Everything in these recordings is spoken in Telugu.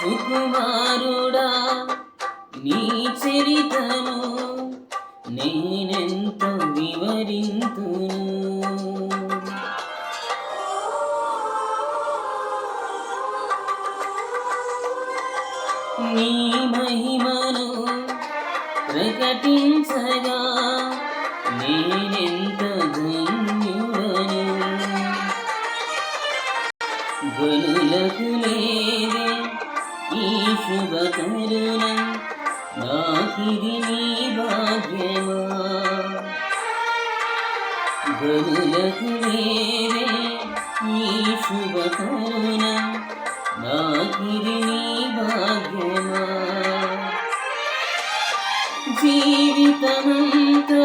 సుకుమారుడా నీ చరితను నేనెంత వివరింతును? నీ మహిమను ప్రకటించగా నేనెంత ధన్యుడను? గనులకు శుభకరుణం నాకిది నీ భాగ్యమా? గనులకు వేరే నీ శుభకరుణం నాకిది నీ భాగ్యమా? జీవితమంతా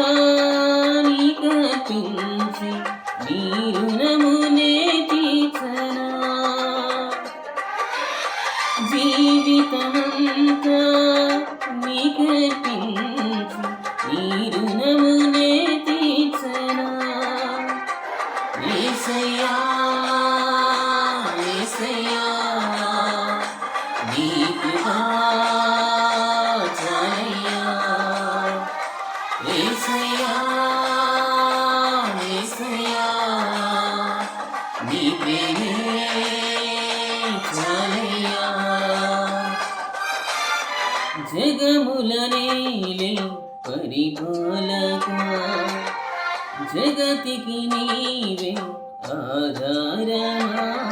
జీవితమంతా నీ కల్పించి నీ రుణమునే తీర్చనా? ఏసయ్యా ఏసయ్యా నీ కృపా ఏసయ్యా ఏసయ్యా నీ ప్రేమే జగములనే నేలే పరిపాలక. జగతికి నీవే ఆధారమా?